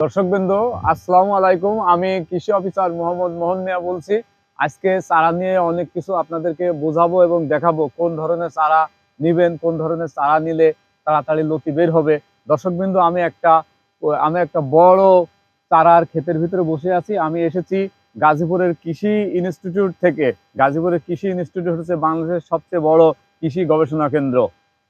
দর্শকবৃন্দ, আসসালামু আলাইকুম। আমি কৃষি অফিসার মোহাম্মদ মোহন মিয়া বলছি। আজকে চারা নিয়ে অনেক কিছু আপনাদেরকে বোঝাবো এবং দেখাবো কোন ধরনের চারা নিবেন, কোন ধরনের চারা নিলে তাড়াতাড়ি লতি বের হবে। দর্শকবৃন্দ, আমি একটা আমি একটা বড় চারার ক্ষেতের ভিতরে বসে আছি। আমি এসেছি গাজীপুরের কৃষি ইনস্টিটিউট থেকে। গাজীপুরের কৃষি ইনস্টিটিউট হচ্ছে বাংলাদেশের সবচেয়ে বড় কৃষি গবেষণা কেন্দ্র।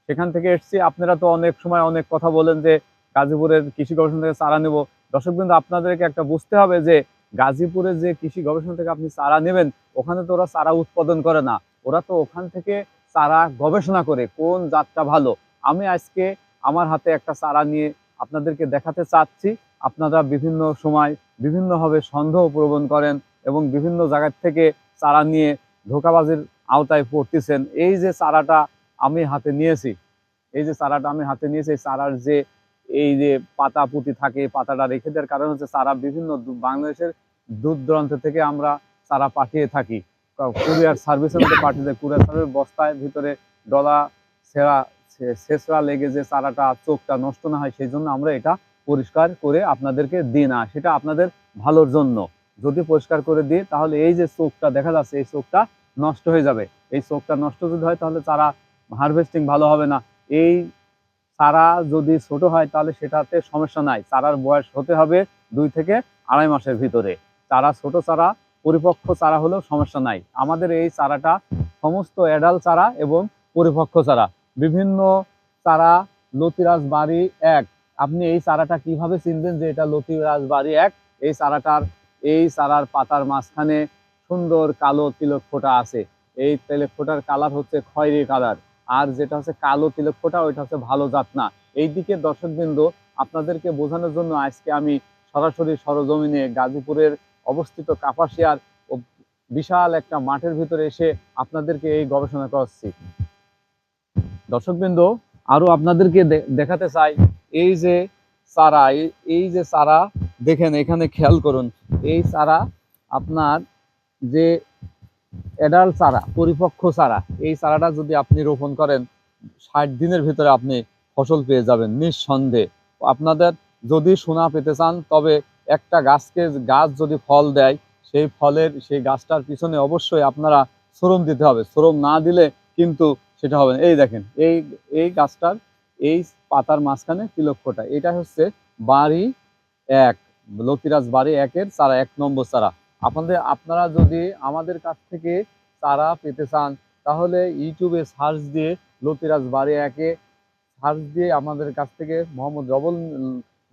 সেখান থেকে এসেছি। আপনারা তো অনেক সময় অনেক কথা বলেন যে গাজীপুরের কৃষি গবেষণা থেকে চারা নেব। দর্শক বিন্দু, আপনাদেরকে একটা বুঝতে হবে যে গাজীপুরে যে কৃষি গবেষণা থেকে আপনি চারা নেবেন, ওখানে তো ওরা চারা উৎপাদন করে না। ওরা তো ওখান থেকে চারা গবেষণা করে কোন জাতটা ভালো। আমি আজকে আমার হাতে একটা চারা নিয়ে আপনাদেরকে দেখাতে চাচ্ছি। আপনারা বিভিন্ন সময় বিভিন্নভাবে সন্দেহ প্রবণ করেন এবং বিভিন্ন জায়গার থেকে চারা নিয়ে ধোকাবাজির আওতায় পড়তেছেন। এই যে চারাটা আমি হাতে নিয়েছি, এই যে চারাটা আমি হাতে নিয়েছি, এই চারার যে এই যে পাতা পুঁতি থাকে, পাতাটা রেখে দেওয়ার কারণ হচ্ছে চারা বিভিন্ন বাংলাদেশের দূর দূরান্ত থেকে আমরা চারা পাঠিয়ে থাকি। কুরিয়ার সার্ভিসের মধ্যে পাঠিয়ে দেয়। কুরিয়ার সার্ভিস বস্তায় ভিতরে ডলা ছে- ছেঁচড়া লেগে যে চারাটা চোখটা নষ্ট না হয়, সেই জন্য আমরা এটা পরিষ্কার করে আপনাদেরকে দিই না, সেটা আপনাদের ভালোর জন্য। যদি পরিষ্কার করে দিই তাহলে এই যে চোখটা দেখা যাচ্ছে, এই চোখটা নষ্ট হয়ে যাবে। এই চোখটা নষ্ট যদি হয়, তাহলে চারা হারভেস্টিং ভালো হবে না। এই চারা যদি ছোট হয় তাহলে সেটাতে সমস্যা নাই। চারার বয়স হতে হবে দুই থেকে আড়াই মাসের ভিতরে। চারা ছোট চারা, পরিপক্ক চারা হলেও সমস্যা নাই। আমাদের এই চারাটা সমস্ত অ্যাডাল চারা এবং পরিপক্ক চারা। বিভিন্ন চারা, লতিরাজ বাড়ি এক। আপনি এই চারাটা কীভাবে চিনবেন যে এটা লতিরাজ বাড়ি এক? এই চারাটার, এই চারার পাতার মাঝখানে সুন্দর কালো তিলক ফোঁটা আছে। এই তিলক ফোঁটার কালার হচ্ছে খয়েরি কালার আর যেটা হচ্ছে কালো তিলক ফোঁটা, ওইটা হচ্ছে ভালো জাত না। এই দিকে দর্শকবৃন্দ, আপনাদেরকে বোঝানোর জন্য আজকে আমি সরাসরি সরজমিনে গাজীপুরের অবস্থিত কাপাসিয়ার বিশাল একটা মাঠের ভিতরে এসে আপনাদেরকে এই গবেষণা করাচ্ছি। দর্শকবৃন্দ, আরও আপনাদেরকে দেখাতে চাই, এই যে চারা, এই- এই যে চারা, দেখেন এখানে খেয়াল করুন, এই চারা আপনার যে অ্যাডাল্ট চারা, পরিপক্ক চারা, এই চারাটা যদি আপনি রোপণ করেন, ষাট দিনের ভিতরে আপনি ফসল পেয়ে যাবেন নিঃসন্দেহে। আপনাদের যদি সোনা পেতে চান, তবে একটা গাছকে, গাছ যদি ফল দেয়, সেই ফলের, সেই গাছটার পিছনে অবশ্যই আপনারা শ্রম দিতে হবে। শ্রম না দিলে কিন্তু সেটা হবে এই দেখেন, এই এই গাছটার, এই পাতার মাঝখানে তিলক ফোটা এটা হচ্ছে বাড়ি এক, লতিরাজ বাড়ি একের চারা, এক নম্বর চারা। আপনাদের, আপনারা যদি আমাদের কাছ থেকে চারা পেতে চান, তাহলে ইউটিউবে সার্চ দিয়ে লতিরাজ বাড়ি একে সার্চ দিয়ে আমাদের কাছ থেকে মোহাম্মদ রবল,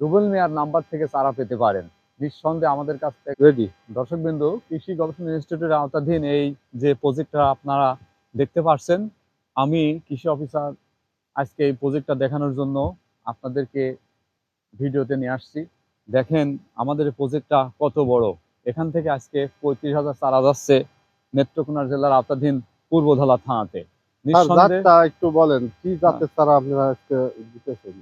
রুবেল মেয়ার নাম্বার থেকে চারা পেতে পারেন। নিঃসন্দেহে আমাদের কাছ থেকে রেডি দর্শকবিন্দু, কৃষি গবেষণা ইনস্টিটিউটের আওতাধীন এই যে প্রজেক্টটা আপনারা দেখতে পাচ্ছেন আমি কৃষি অফিসার আজকে এই প্রজেক্টটা দেখানোর জন্য আপনাদেরকে ভিডিওতে নিয়ে আসছি। দেখেন, আমাদের প্রজেক্টটা কত বড়। এখান থেকে আজকে পঁয়ত্রিশ হাজার চারা যাচ্ছে নেত্রকোনা জেলার আওতাধীন পূর্বধলা থানাতে। একটু বলেন কি জাতের চারা আপনারা আজকে দিতেছেন?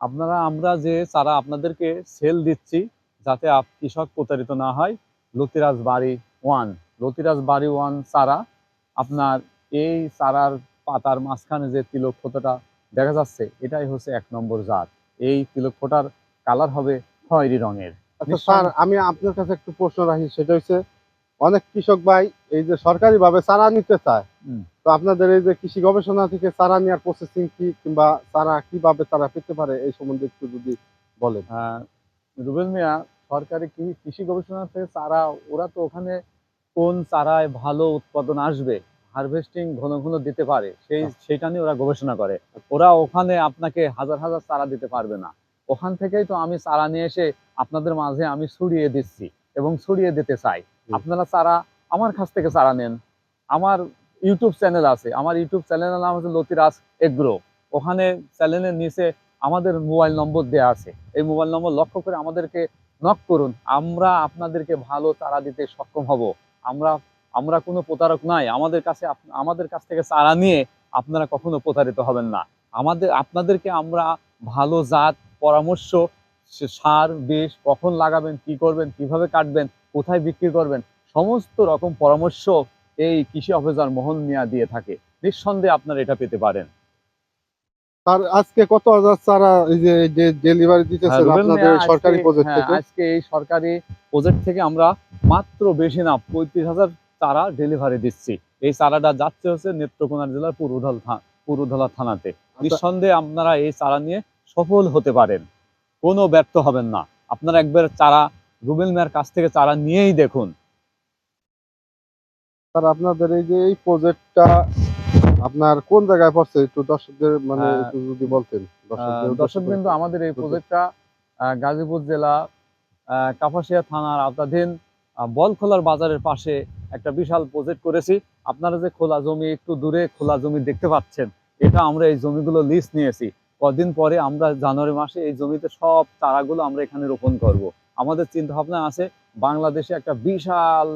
আপনারা আমরা যে চারা আপনাদেরকে সেল দিচ্ছি যাতে কৃষক প্রতারিত না হয় লতিরাজ বাড়ি ওয়ান। লতিরাজ বাড়ি ওয়ান চারা আপনার এই চারার পাতার মাঝখানে যে তিলক ফোঁটাটা দেখা যাচ্ছে এটাই হচ্ছে এক নম্বর জাত। এই তিলক ফোঁটার কালার হবে খয়েরি রঙের। আচ্ছা স্যার আমি আপনার কাছে একটু প্রশ্ন রাখি সেটা হচ্ছে অনেক কৃষক ভাই এই যে সরকারি ভাবে চারা নিতে চায়। তো আপনাদের এই যে কৃষি গবেষণা থেকে চারা নেওয়ার প্রসেসিং কি কিংবা চারা কীভাবে তারা পেতে পারে এই সম্বন্ধে একটু যদি বলেন। আহ, রুবেল মিয়া সরকারি কৃ- কৃষি গবেষণা থেকে চারা ওরা তো ওখানে কোন চারায় ভালো উৎপাদন আসবে হারভেস্টিং ঘন ঘন দিতে পারে সেই সেটা নিয়ে ওরা গবেষণা করে। ওরা ওখানে আপনাকে হাজার হাজার চারা দিতে পারবে না। ওখান থেকেই তো আমি চারা নিয়ে এসে আপনাদের মাঝে আমি ছড়িয়ে দিচ্ছি এবং ছড়িয়ে দিতে চাই। আপনারা চারা আমার কাছ থেকে চারা নেন। আমার ইউটিউব চ্যানেল আছে। আমার ইউটিউব চ্যানেলের নাম হচ্ছে লতিরাজ এগ্রো। ওখানে চ্যানেলের নিচে আমাদের মোবাইল নম্বর দেওয়া আছে। এই মোবাইল নম্বর লক্ষ্য করে আমাদেরকে নক করুন। আমরা আপনাদেরকে ভালো চারা দিতে সক্ষম হব। আমরা আমরা কোনো প্রতারক নাই। আমাদের কাছে আমাদের কাছ থেকে চারা নিয়ে আপনারা কখনো প্রতারিত হবেন না। আমাদের আপনাদেরকে আমরা ভালো জাত পরামর্শ সার বিষ কখন লাগাবেন কি করবেন কীভাবে কাটবেন কোথায় বিক্রি করবেন সমস্ত রকম পরামর্শ এই কৃষি অফিসার মোহন মিয়া দিয়ে থাকে। নিঃসন্দেহে আপনারা এটা পেতে পারেন। তার আজকে কত হাজার চারা যে ডেলিভারি দিতেছেন হ্যাঁ, আপনাদের সরকারি প্রজেক্ট হ্যাঁ, থেকে? আজকে এই সরকারি প্রজেক্ট থেকে আমরা মাত্র বেশি না পঁয়ত্রিশ হাজার চারা ডেলিভারি দিচ্ছি। এই চারাটা যাচ্ছে হচ্ছে নেত্রকোনা জেলার পূর্বধল থা- পূর্বধলা থানাতে। আচ্ছা। নিঃসন্দেহে আপনারা এই চারা নিয়ে সফল হতে পারেন। কোনো ব্যর্থ হবেন না। আপনারা একবার চারা রুবেল মিয়ার কাছ থেকে চারা নিয়েই দেখুন। স্যার আপনাদের এই যে এই প্রজেক্টটা আপনার কোন জায়গায় পড়ছে? একটু দর্শকদের মানে একটু যদি বলতেন দর্শক বিন্দু আমাদের এই প্রজেক্টটা গাজীপুর জেলা কাপাসিয়া থানার আওতাধীন বলখোলার বাজারের পাশে একটা বিশাল প্রজেক্ট করেছি। আপনারা যে খোলা জমি একটু দূরে খোলা জমি দেখতে পাচ্ছেন এটা আমরা এই জমিগুলো লিস্ট নিয়েছি। কদিন পরে আমরা জানুয়ারি মাসে এই জমিতে সব চারাগুলো আমরা এখানে রোপণ করব। আমাদের চিন্তা ভাবনা আছে বাংলাদেশে একটা বিশাল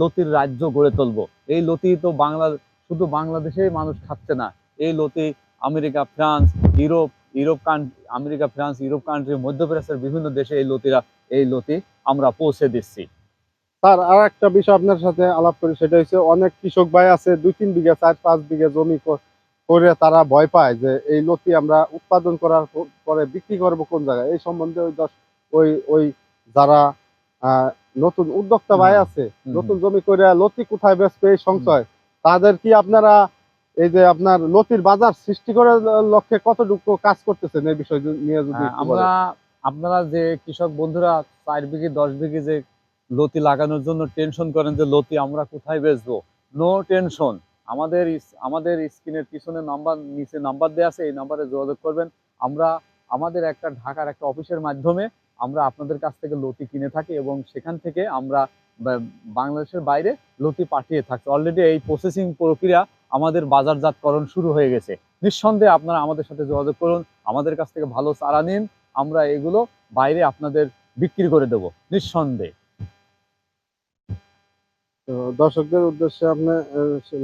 লতির রাজ্য গড়ে তুলবো। এই লতি তো বাংলা, শুধু বাংলাদেশেই মানুষ খাচ্ছে না। এই লতি America, France, Europe Europe country America, France, Europe country মধ্যপ্রাচ্যের বিভিন্ন দেশে এই লতিরা, এই লতি আমরা পৌঁছে দিচ্ছি। স্যার আর একটা বিষয় আপনার সাথে আলাপ করি, সেটা হচ্ছে অনেক কৃষক ভাই আছে, দুই তিন বিঘা, চার পাঁচ বিঘা জমি করে তারা ভয় পায় যে এই লতি আমরা উৎপাদন করার পরে বিক্রি করব কোন জায়গায়? এই সম্বন্ধে ওই দশ ওই ওই যারা নতুন উদ্যোক্তা ভাই আছে নতুন জমি করে লতি কোথায় বেচবে এই সংশয়? তাদের কি আপনারা এই যে আপনার লতির বাজার সৃষ্টি করার লক্ষ্যে কতটুকু কাজ করতেছেন? এই বিষয় নিয়ে যদি হ্যাঁ, আমরা আপনারা যে কৃষক বন্ধুরা চার বিঘে দশ বিঘে যে লতি লাগানোর জন্য টেনশন করেন যে লতি আমরা কোথায় বেচবো? নো টেনশন আমাদের আমাদের স্ক্রিনের পিছনে নাম্বার, নিচে নাম্বার দেওয়া আছে, এই নাম্বারে যোগাযোগ করবেন। আমরা, আমাদের একটা ঢাকার একটা অফিসের মাধ্যমে আমরা আপনাদের কাছ থেকে লতি কিনে থাকি এবং সেখান থেকে আমরা বাংলাদেশের বাইরে লতি পাঠিয়ে থাকি। অলরেডি এই প্রসেসিং প্রক্রিয়া আমাদের বাজারজাতকরণ শুরু হয়ে গেছে। নিঃসন্দেহে আপনারা আমাদের সাথে যোগাযোগ করুন, আমাদের কাছ থেকে ভালো চারা নিন, আমরা এগুলো বাইরে আপনাদের বিক্রি করে দেব। নিঃসন্দেহে। তো দর্শকদের উদ্দেশ্যে আপনি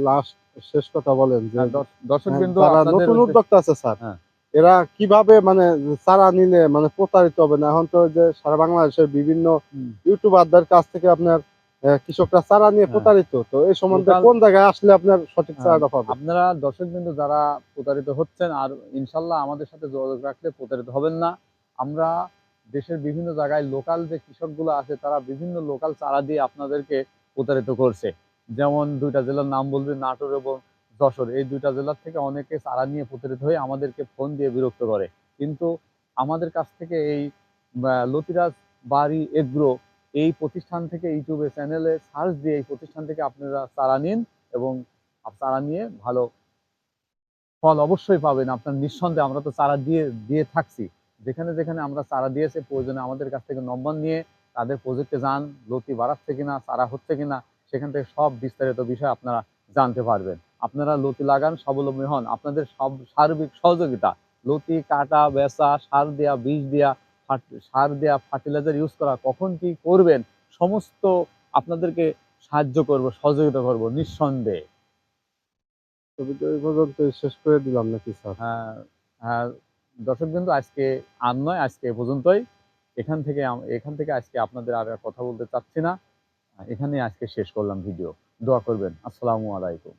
লাস্ট শেষ কথা বলেন যে দর্শক হ্যাঁ, বিন্দু নতুন উদ্যোক্তা আছে স্যার হ্যাঁ। এরা কীভাবে মানে চারা নিলে মানে প্রতারিত হবে না? এখন তো যে সারা বাংলাদেশের বিভিন্ন ইউটিউবারদের কাছ থেকে আপনার কৃষকরা চারা নিয়ে হ্যাঁ। প্রতারিত। তো এই সম্বন্ধে কোন জায়গায় আসলে আপনার সঠিক হ্যাঁ, চারাটা পাবে আপনারা দর্শক বিন্দু যারা প্রতারিত হচ্ছেন আর ইনশাল্লাহ আমাদের সাথে যোগাযোগ রাখলে প্রতারিত হবেন না। আমরা দেশের বিভিন্ন জায়গায় লোকাল যে কৃষকগুলো আছে তারা বিভিন্ন লোকাল চারা দিয়ে আপনাদেরকে প্রতারিত করছে। যেমন দুইটা জেলার নাম বলবে, নাটোর এবং যশোর। এই দুইটা জেলার থেকে অনেকে চারা নিয়ে প্রতারিত হয়ে আমাদেরকে ফোন দিয়ে বিরক্ত করে। কিন্তু আমাদের কাছ থেকে এই লতিরাজ বাড়ি এগ্রো এই প্রতিষ্ঠান থেকে ইউটিউবে চ্যানেলে সার্চ দিয়ে এই প্রতিষ্ঠান থেকে আপনারা চারা নিন এবং চারা নিয়ে ভালো ফল অবশ্যই পাবেন। আপনার নিঃসন্দেহে আমরা তো চারা দিয়ে দিয়ে থাকছি। যেখানে যেখানে আমরা চারা দিয়েছি, প্রয়োজনে আমাদের কাছ থেকে নম্বর নিয়ে তাদের প্রজেক্টে যান লতি বাড়াচ্ছে কিনা চারা হচ্ছে কিনা সেখান থেকে সব বিস্তারিত বিষয় আপনারা জানতে পারবেন। আপনারা লতি লাগান স্বাবলম্বী হন। আপনাদের সব সার্বিক সহযোগিতা লতি কাটা বেচা সার দেয়া বীজ দেয়া সার দেয়া ফার্টিলাইজার ইউজ করা কখন কি করবেন সমস্ত আপনাদেরকে সাহায্য করব সহযোগিতা করব নিঃসন্দেহে। পর্যন্ত শেষ করে দিলাম নাকি স্যার? হ্যাঁ হ্যাঁ দর্শক বিন্দু আজকে আর নয় আজকে এ পর্যন্তই। এখান থেকে এখান থেকে আজকে আপনাদের আর কথা বলতে চাচ্ছি না। এখানে আজকে শেষ করলাম ভিডিও। দোয়া করবেন। আসসালামু আলাইকুম।